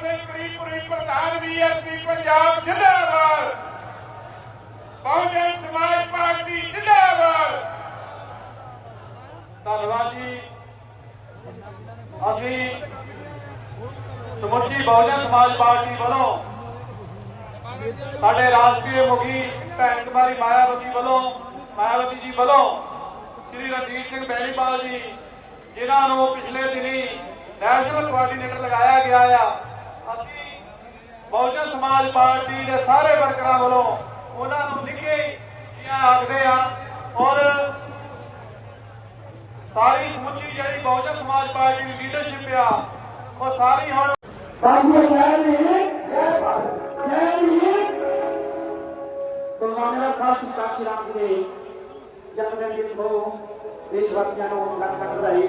ਸਿੰਘ ਕਰੀਪੁਰੀ ਪ੍ਰਧਾਨ ਬੀਐਸਪੀ ਪੰਜਾਬ, ਜਿੰਦਾਬਾਦ। ਬਹੁਜਨ ਸਮਾਜ ਪਾਰਟੀ, ਜਿੰਦਾਬਾਦ। ਧੰਨਵਾਦ ਜੀ। ਅਸੀਂ ਸਮੁੱਚੀ ਬਹੁਜਨ ਸਮਾਜ ਪਾਰਟੀ ਵੱਲੋਂ ਸਾਡੇ ਰਾਸ਼ਟਰੀ ਮੁਖੀ ਭੈਣ ਕੁਮਾਰੀ ਮਾਇਆਵਤੀ ਵੱਲੋਂ, ਮਾਇਆਵਤੀ ਜੀ ਵੱਲੋਂ ਸ਼੍ਰੀ ਰਣਜੀਤ ਸਿੰਘ ਬੈਣੀਪਾਲ ਜੀ, ਜਿਨ੍ਹਾਂ ਨੂੰ ਪਿਛਲੇ ਦਿਨੀ ਨੈਸ਼ਨਲ ਕੋਆਰਡੀਨੇਟਰ ਲਗਾਇਆ ਗਿਆ ਆ ਅਸੀਂ ਬਹੁਜਨ ਸਮਾਜ ਪਾਰਟੀ ਦੇ ਸਾਰੇ ਵਰਕਰਾਂ ਵੱਲੋਂ ਉਹਨਾਂ ਨੂੰ ਨਿੱਘੇ ਜੀਆਂ ਆਖਦੇ ਆ ਔਰ ਸਾਰੀ ਸਮੁੱਚੀ ਜਿਹੜੀ ਬਹੁਜਨ ਸਮਾਜ ਪਾਰਟੀ ਦੀ ਲੀਡਰਸ਼ਿਪ ਆ, ਉਹ ਸਾਰੀ ਹੁਣ ਬਾਬੂ ਜੈ ਨੀ ਜੈ ਭਾਰਤ, ਜੈ ਰਾਮ ਜੀ। ਦੇ ਜਨਮ ਦਿਨ ਦੀ ਹੋ। ਦੇਸ਼ ਵਾਸੀਆਂ ਨੂੰ ਲੱਖ ਲੱਖ ਵਧਾਈ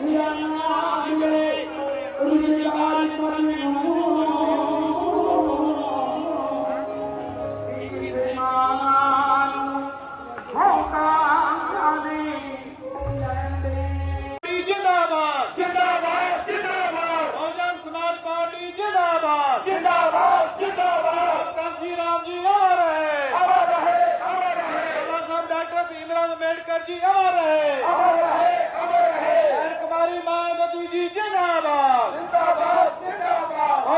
ਇੱਕ ਸਿੱਖਿਆ ਨਾ ਮਿਲੇ ਰੁਜ਼ਗਾਰ ਸਾਨੂੰ ਕਿਸੇ ਮਾਨ ਹੋਕਾ ਆਦੇ ਲੈਂਦੇ ਜਿੰਦਾਬਾਦ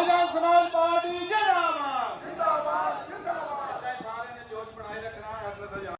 ਬਹੁਜਨ ਸਮਾਜ ਪਾਰਟੀ ਜਿੰਦਾਬਾਦ। ਜਿੰਦਾਬਾਦ ਜਿੰਦਾਬਾਦ। ਸਾਰੇ ਨੇ ਜੋਸ਼ ਬਣਾਏ ਰੱਖਣਾ ਅਸਲ ਦਾ